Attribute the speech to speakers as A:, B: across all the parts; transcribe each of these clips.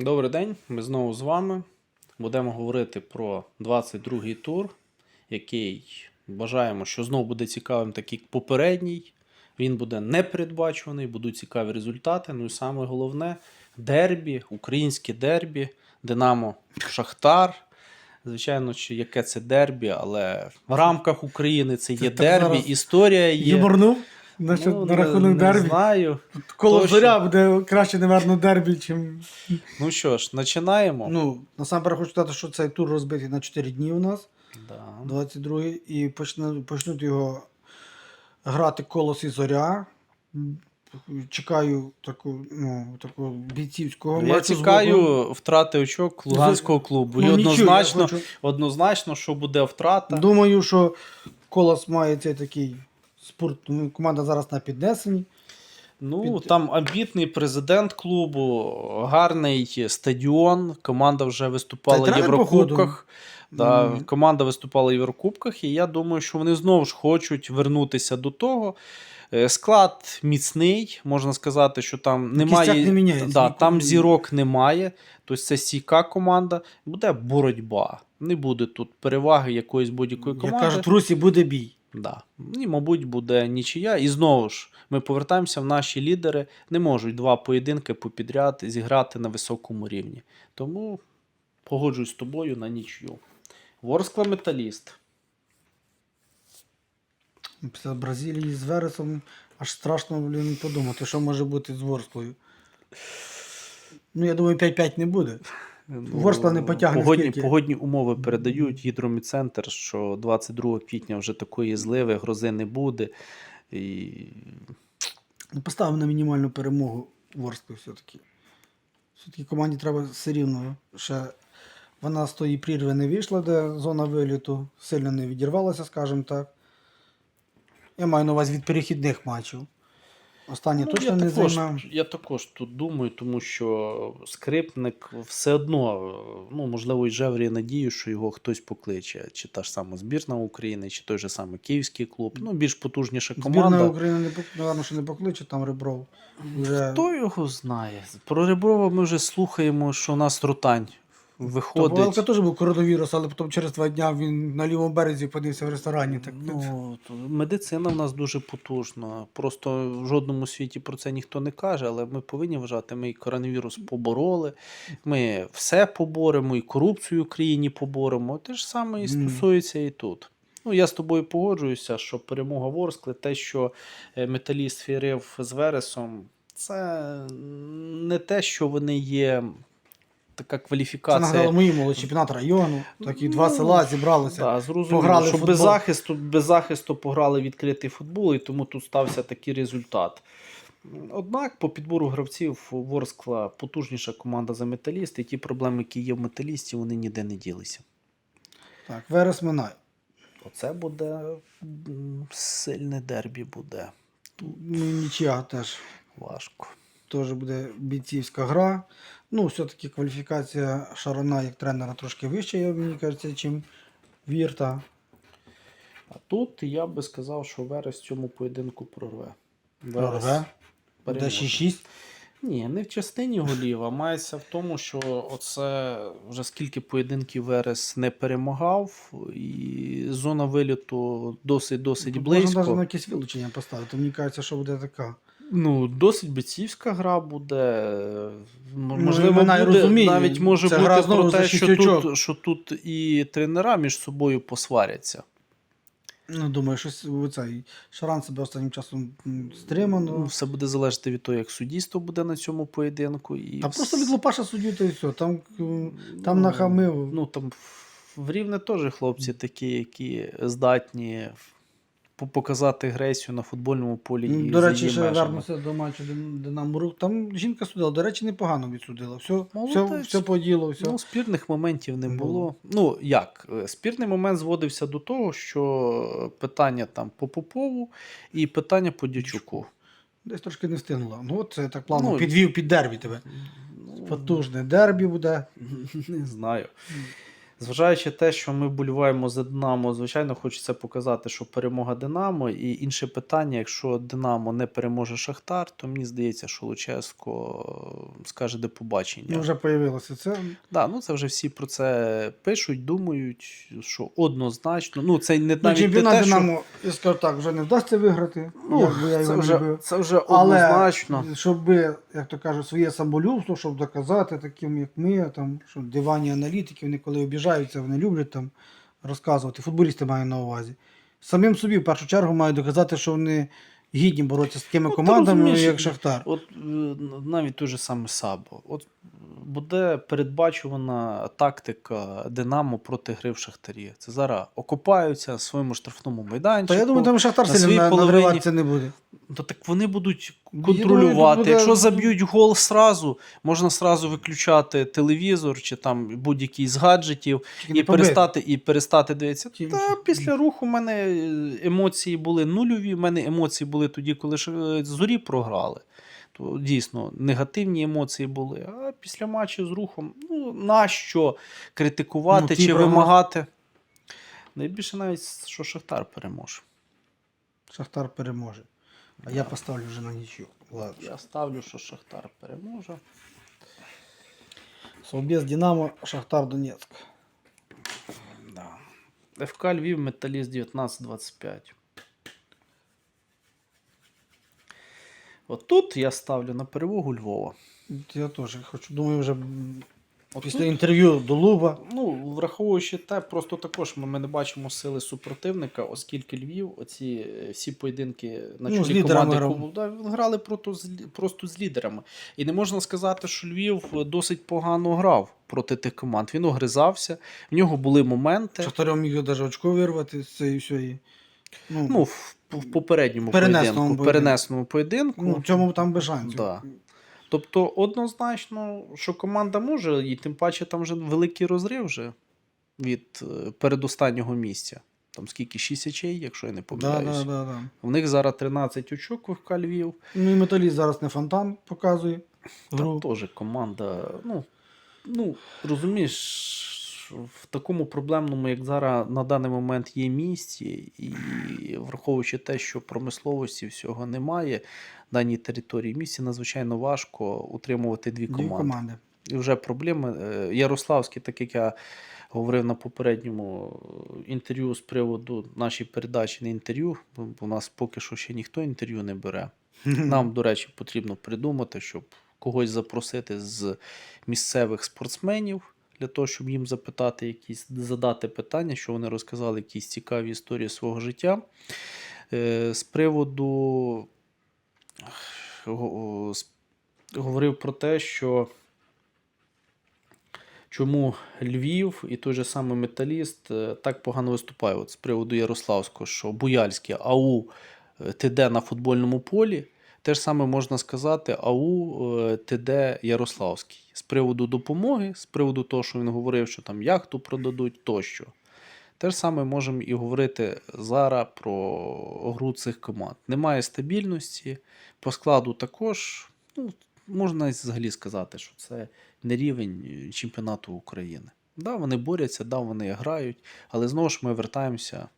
A: Добрий день, ми знову з вами. Будемо говорити про 22-й тур, який бажаємо, що знову буде цікавим, так як попередній. Він буде непередбачуваний, будуть цікаві результати. Ну і саме головне дербі, українське дербі, Динамо Шахтар. Звичайно, що яке це дербі, але в рамках України це є дербі, історія є.
B: На,
A: Ну,
B: на рахунок
A: не, не
B: дербі.
A: знаю.
B: Коло зоря буде краще, напевно, дербі, чим.
A: Ну що ж, починаємо.
B: Ну, насамперед хочу сказати, що цей тур розбитий на 4 дні у нас,
A: Да.
B: 22-й, і почне, почнуть його грати колос і зоря. Чекаю таку, ну, такого бійцівського
A: Я
B: матчу
A: чекаю втрати очок Луганського клубу.
B: Ну, нічого,
A: однозначно,
B: хочу-
A: однозначно, що буде втрата.
B: Думаю, що колос має цей такий спорт. ну, Команда зараз на піднесенні.
A: Ну,
B: під-
A: там амбітний президент клубу, гарний стадіон. Команда вже виступала в Єврокубках. Да,
B: Мгм.
A: Команда виступала в Єврокубках, і я думаю, що вони знову ж хочуть вернутися до того. Е, Склад міцний, можна сказати, що там немає.
B: не міняється,
A: да, там зірок немає. Тобто це стійка команда. Буде боротьба. Не буде тут переваги якоїсь будь-якої
B: Як
A: команди.
B: кажуть, в Русі буде бій.
A: Да. І, мабуть, буде нічия. І знову ж, ми повертаємося в наші лідери. Не можуть два поєдинки попідряд зіграти на високому рівні. Тому погоджуюсь з тобою на нічю. Ворскла Металіст.
B: Після Бразилії з Вересом аж страшно блін, подумати, що може бути з Ворсклою. Ну, я думаю, 5-5 не буде. Ворскла не потягне
A: Погодні, погодні умови передають гідроміцентр, що 22 квітня вже такої зливи, грози не буде. І...
B: Ну, Поставимо на мінімальну перемогу Ворсклу все-таки. Все-таки команді треба все рівно. Ще вона з тої прірви не вийшла, де зона виліту, сильно не відірвалася, скажімо так. Я маю на увазі від перехідних матчів. Останнє
A: Ну,
B: точно
A: я,
B: не
A: також, я також тут думаю, тому що скрипник все одно, ну, можливо, і Жеврі надію, що його хтось покличе. Чи та ж сама збірна України, чи той же самий Київський клуб. Ну, більш потужніша команда.
B: Збірна України не напевно, що не покличе, там Ребров. Вже...
A: Хто його знає? Про Реброва ми вже слухаємо, що у нас ротань
B: Та
A: виходить.
B: Павелка теж був коронавірус, але потім через два дні він на лівому березі подивився в ресторані. Так,
A: Ну, то медицина в нас дуже потужна. Просто в жодному світі про це ніхто не каже, але ми повинні вважати, ми і коронавірус побороли, ми все поборемо, і корупцію в країні поборемо. Те ж саме і стосується і тут. Ну, я з тобою погоджуюся, що перемога Ворскли, те, що е, металіст фірив з Вересом, це не те, що вони є така кваліфікація.
B: Це нагадало моєму чемпіонат району. Такі два
A: Ну,
B: села зібралися.
A: Да, зрозуміло,
B: Пограли
A: що
B: в
A: без захисту, без захисту пограли відкритий футбол, і тому тут стався такий результат. Однак, по підбору гравців Ворскла потужніша команда за металіст, і ті проблеми, які є в металісті, вони ніде не ділися.
B: Так, Верес Минай.
A: Оце буде сильне дербі буде.
B: Ну, нічия теж.
A: Важко.
B: Теж буде бійцівська гра. Ну, все-таки кваліфікація Шарона як тренера трошки вища, я- мені кажеться, чим Вірта.
A: А тут я би сказав, що Верес цьому поєдинку прорве. Верес
B: Прорве. Буде 6-6.
A: Ні, не в частині голів, а мається в тому, що оце вже скільки поєдинків Верес не перемагав, і зона виліту досить-досить
B: Тут Можна навіть на якесь вилучення поставити. Мені кажеться, що буде така.
A: Ну, досить бійцівська гра буде.
B: Ну,
A: Можливо,
B: вона
A: буде,
B: розуміє,
A: навіть може
B: це
A: бути про те, що
B: очок.
A: тут, що тут і тренера між собою посваряться.
B: Ну, думаю, щось цей Шаран себе останнім часом м,
A: Ну,
B: стримано.
A: все буде залежати від того, як суддійство буде на цьому поєдинку. І
B: Та просто від Лопаша суддю, то і все. Там, там
A: Ну,
B: нахамив.
A: Ну там в- рівне теж хлопці такі, які здатні показати агресію на футбольному полі. І
B: До речі, ще вернуся до матчу Дин- Динамо Рух. Там жінка судила, до речі, непогано відсудила. Все, все,
A: Молодець.
B: все по ділу, все.
A: Ну, спірних моментів не
B: Було.
A: було. Ну, як? е, Спірний момент зводився до того, що питання там по Попову і питання по Дячуку.
B: Десь трошки не встигнула. Ну, от це так плавно
A: Ну,
B: підвів під дербі тебе.
A: Ну,
B: Потужне дербі буде.
A: Не знаю. Зважаючи те, що ми вболіваємо за Динамо, звичайно, хочеться показати, що перемога Динамо. І інше питання: якщо Динамо не переможе Шахтар, то мені здається, що Луческо скаже до побачення.
B: Ну, вже появилося це.
A: Да, ну це вже всі про це пишуть, думають, що однозначно. Ну, це не
B: Ну,
A: навіть не
B: чемпіонат
A: те, що...
B: Динамо, я скажу так, вже не вдасться виграти.
A: Ну,
B: як би я
A: це,
B: його
A: вже,
B: любив.
A: це вже
B: Але
A: однозначно.
B: щоб як то кажуть, своє самолюбство, щоб доказати таким, як ми, там, що дивані аналітики, вони коли обіжаються, вони люблять там розказувати. Футболісти маю на увазі. Самим собі в першу чергу мають доказати, що вони гідні боротися з такими
A: Ну,
B: командами, як Шахтар.
A: От е, навіть той же саме Сабо. От буде передбачувана тактика Динамо проти гри в Шахтарі. Це зараз окопаються на своєму штрафному майданчику.
B: Та я думаю, там Шахтар
A: на
B: сильно не буде.
A: То так вони будуть контролювати.
B: буде-
A: Якщо заб'ють гол сразу, можна сразу виключати телевізор чи там будь-який з гаджетів
B: Тільки
A: і перестати, і перестати дивитися.
B: Тільки-
A: Та після руху в мене е, емоції були нульові. В мене емоції були тоді, коли ж е, зорі програли. То дійсно негативні емоції були. А після матчу з рухом, ну нащо критикувати
B: Ну,
A: чи
B: прогноз-
A: вимагати? Найбільше навіть, що Шахтар переможе.
B: Шахтар переможе. А я поставлю вже на нічю. Ладно.
A: Я ставлю, що Шахтар переможе.
B: Совбез Динамо, Шахтар Донецьк.
A: Да. ФК Львів, Металіст 19-25. От тут я ставлю на перемогу Львова.
B: Я теж хочу. Думаю, вже після інтерв'ю до Луба.
A: ну, враховуючи те, просто також ми, ми не бачимо сили супротивника, оскільки Львів, оці е, всі поєдинки на
B: Ну, з
A: чолі
B: лідерами
A: команди
B: грав.
A: да, грали просто з, просто з лідерами. І не можна сказати, що Львів досить погано грав проти тих команд. Він огризався, в нього були моменти.
B: Шахтарем міг навіть очко вирвати з цієї всієї. Ну,
A: Ну, в, в попередньому
B: Перенесному
A: поєдинку,
B: поєдинку.
A: перенесеному поєдинку.
B: ну, в цьому там без шансів.
A: Да. Тобто, однозначно, що команда може, і тим паче там вже великий розрив вже від е, передостаннього місця. Там скільки 6 очей, якщо я не
B: Да,
A: помиляюсь.
B: да, да, да.
A: В них зараз 13 очок в Львів.
B: Ну і металіст зараз не фонтан показує.
A: Там теж команда. Ну, ну, розумієш, в такому проблемному, як зараз на даний момент є місці, і враховуючи те, що промисловості всього немає в даній території, місці надзвичайно важко утримувати дві
B: Дві
A: команди.
B: команди.
A: І вже проблеми. е, Ярославський, так як я говорив на попередньому е, інтерв'ю з приводу нашої передачі, не інтерв'ю, бо у нас поки що ще ніхто інтерв'ю не бере. Нам, до речі, потрібно придумати, щоб когось запросити з місцевих спортсменів для того, щоб їм запитати якісь, задати питання, що вони розказали якісь цікаві історії свого життя. Е, З приводу говорив про те, що чому Львів і той же самий металіст е, так погано виступає. От з приводу Ярославського, що Буяльський АУ е, ТД на футбольному полі. Те ж саме можна сказати АУ е, ТД Ярославський. З приводу допомоги, з приводу того, що він говорив, що там яхту продадуть тощо. Те ж саме можемо і говорити зараз про гру цих команд. Немає стабільності, по складу також. Ну, можна взагалі сказати, що це не рівень е, чемпіонату України. Да, вони борються, да, вони грають, але знову ж ми вертаємося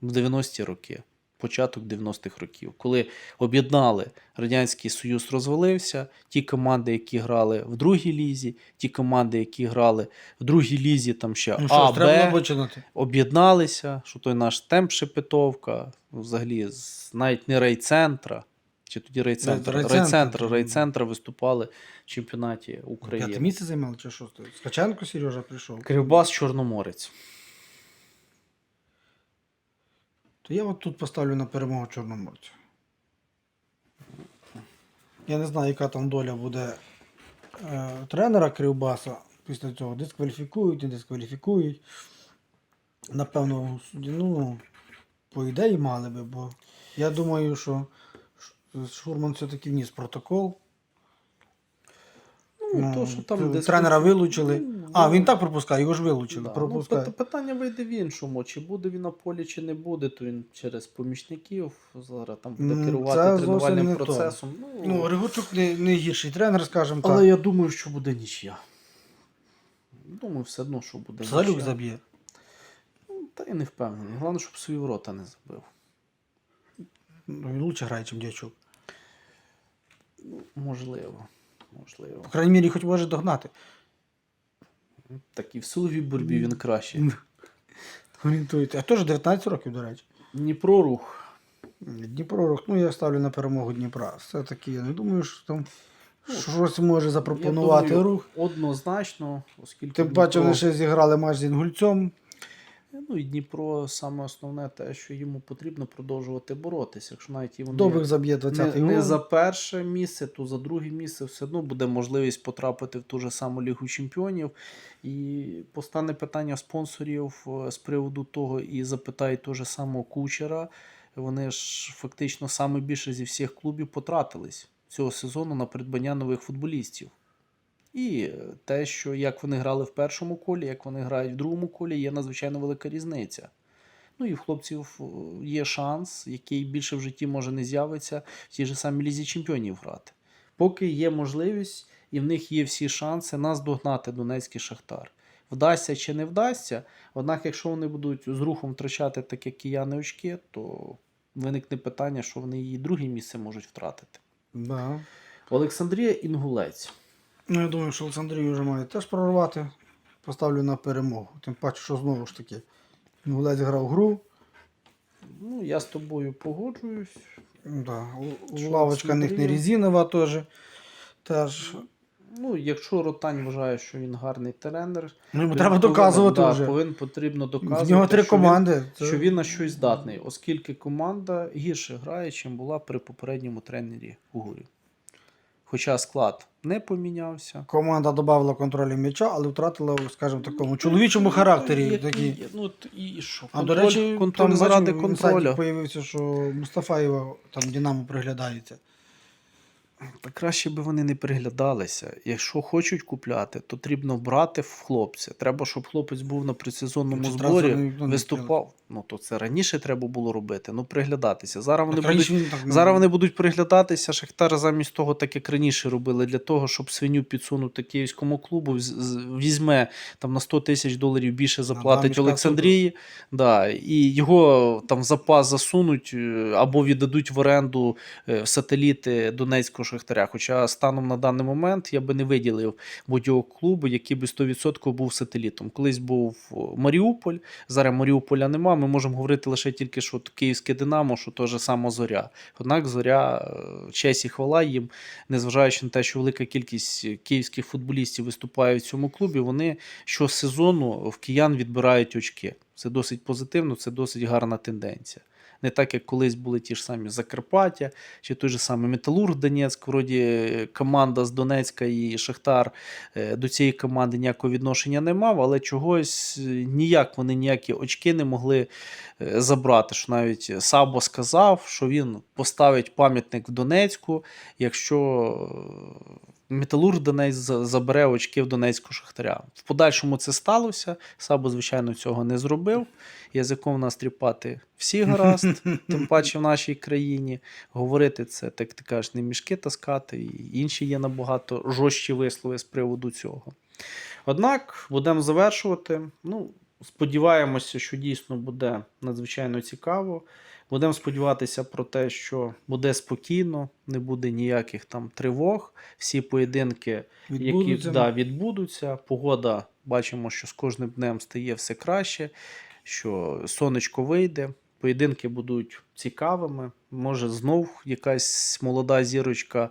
A: в 90-ті роки, початок 90-х років, коли об'єднали Радянський Союз розвалився, ті команди, які грали в другій лізі, ті команди, які грали в другій лізі, там ще
B: Ну
A: А, Б, об'єдналися, що той наш темп Шепетовка, взагалі з навіть не райцентра, чи тоді райцентр,
B: Райцентр.
A: райцентр, райцентра виступали в чемпіонаті
B: П'яте
A: України.
B: місце займали чи шосте? Скаченко Сережа прийшов.
A: Кривбас Чорноморець.
B: То я от тут поставлю на перемогу Чорноморця. Я не знаю, яка там доля буде е, тренера Кривбаса. Після цього дискваліфікують, не дискваліфікують. Напевно, ну, по ідеї мали би, бо я думаю, що Шурман все-таки вніс протокол.
A: Ну, то, що там десь-
B: тренера вилучили.
A: Ну,
B: А,
A: ну,
B: він так пропускає, його ж вилучили.
A: Да. Ну,
B: пропускає.
A: пит- питання вийде в іншому. Чи буде він на полі, чи не буде, то він через помічників зараз там буде керувати
B: це
A: тренувальним
B: не то.
A: процесом.
B: Ну, Григорчук не, не гірший тренер, скажімо так.
A: але я думаю, що буде нічия. Думаю, все одно, що буде.
B: Залюк
A: нічия.
B: заб'є.
A: Ну, Та я не впевнений. Головне, щоб свої ворота не забив.
B: Ну, Він лучше грає, ніж дячук.
A: Можливо. Можливо.
B: По крайній мірі, хоч може догнати.
A: Так і в силовій боротьбі він краще.
B: Орієнтується. А теж 19 років, до речі.
A: Дніпро рух.
B: Дніпро рух, ну я ставлю на перемогу Дніпра. Все-таки я не думаю, що там щось може запропонувати
A: Я думаю,
B: рух.
A: Однозначно, оскільки.
B: Тим паче
A: Дніпро-
B: вони ще зіграли матч з Інгульцем.
A: Ну і Дніпро саме основне те, що йому потрібно продовжувати боротися. Якщо навіть і вони
B: заб'є
A: не,
B: 20-й
A: не за перше місце, то за друге місце все одно буде можливість потрапити в ту ж саму Лігу Чемпіонів. І постане питання спонсорів е, з приводу того, і запитає того ж самого кучера. Вони ж фактично саме більше зі всіх клубів потратились цього сезону на придбання нових футболістів. І е, те, що як вони грали в першому колі, як вони грають в другому колі, є надзвичайно велика різниця. Ну і в хлопців е, є шанс, який більше в житті може не з'явиться в тій же самій лізі чемпіонів грати. Поки є можливість, і в них є всі шанси нас догнати Донецький Шахтар. Вдасться чи не вдасться. Однак, якщо вони будуть з рухом втрачати таке кияни очки, то виникне питання, що вони її друге місце можуть втратити.
B: Да.
A: Олександрія Інгулець.
B: Ну, я думаю, що Олександрію вже має теж прорвати. Поставлю на перемогу. Тим паче, що знову ж таки Інгулець грав гру.
A: Ну, я з тобою погоджуюсь.
B: Да. Лавочка в них не резинова теж. Теж.
A: Ну, якщо Ротань вважає, що він гарний тренер,
B: Ну, йому треба
A: повинен-
B: доказувати
A: да,
B: вже.
A: Повинен потрібно доказувати,
B: В нього три
A: що він-
B: команди.
A: Що він на щось здатний, оскільки команда гірше грає, чим була при попередньому тренері Угурі. Хоча склад не помінявся.
B: Команда додавала контролю м'яча, але втратила, скажімо, такому чоловічому характері.
A: Який
B: Такі.
A: Ну, і що?
B: А
A: Контроль,
B: до речі,
A: контроль
B: там
A: заради
B: інсайті
A: контролю.
B: появився, що Мустафаєва там Динамо приглядається.
A: Та краще би вони не приглядалися. Якщо хочуть купляти, то потрібно брати в хлопця. Треба, щоб хлопець був на предсезонному
B: Чи
A: зборі,
B: не
A: виступав. Ну то це раніше треба було робити. Ну приглядатися. Зараз вони
B: Так
A: будуть
B: раніше він так не-
A: Зараз вони будуть приглядатися. Шахтар замість того, так як раніше робили, для того, щоб свиню підсунути київському клубу, з- візьме там на 100 тисяч доларів більше заплатить
B: мішка
A: Олександрії. Да, і його там в запас засунуть е, або віддадуть в оренду е, в сателіти Донецького Шахтаря. Хоча станом на даний момент я би не виділив будь-якого клубу, який би 100% був сателітом. Колись був Маріуполь, зараз Маріуполя нема. Ми можемо говорити лише тільки, що Київське Динамо, що теж сама зоря. Однак зоря, е, честь і хвала їм, незважаючи на те, що велика кількість київських футболістів виступає в цьому клубі, вони щосезону в киян відбирають очки. Це досить позитивно, це досить гарна тенденція. Не так, як колись були ті ж самі Закарпаття, чи той же самий Металург Донецьк, вроді е, команда з Донецька і Шахтар е, до цієї команди ніякого відношення не мав, але чогось е, ніяк вони ніякі очки не могли забрати. Що навіть Сабо сказав, що він поставить пам'ятник в Донецьку, якщо Металург Донець забере очки в Донецьку Шахтаря. В подальшому це сталося. Сабо, звичайно, цього не зробив. Язиком нас тріпати всі гаразд, тим паче в нашій країні. Говорити це, так ти кажеш, не мішки таскати, і інші є набагато жорсткі вислови з приводу цього. Однак будемо завершувати. Ну, сподіваємося, що дійсно буде надзвичайно цікаво. Будемо сподіватися про те, що буде спокійно, не буде ніяких там тривог. Всі поєдинки, які
B: Відбудуться.
A: да, відбудуться. Погода бачимо, що з кожним днем стає все краще, що сонечко вийде. Поєдинки будуть цікавими. Може, знов якась молода зірочка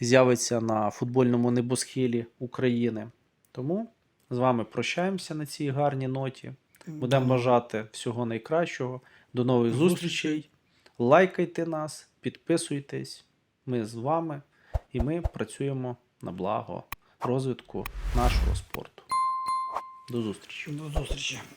A: з'явиться на футбольному небосхилі України. Тому з вами прощаємося на цій гарній ноті. Будемо бажати всього найкращого. До нових зустрічей. Лайкайте нас, підписуйтесь. Ми з вами і ми працюємо на благо розвитку нашого спорту. До зустрічі.
B: До зустрічі.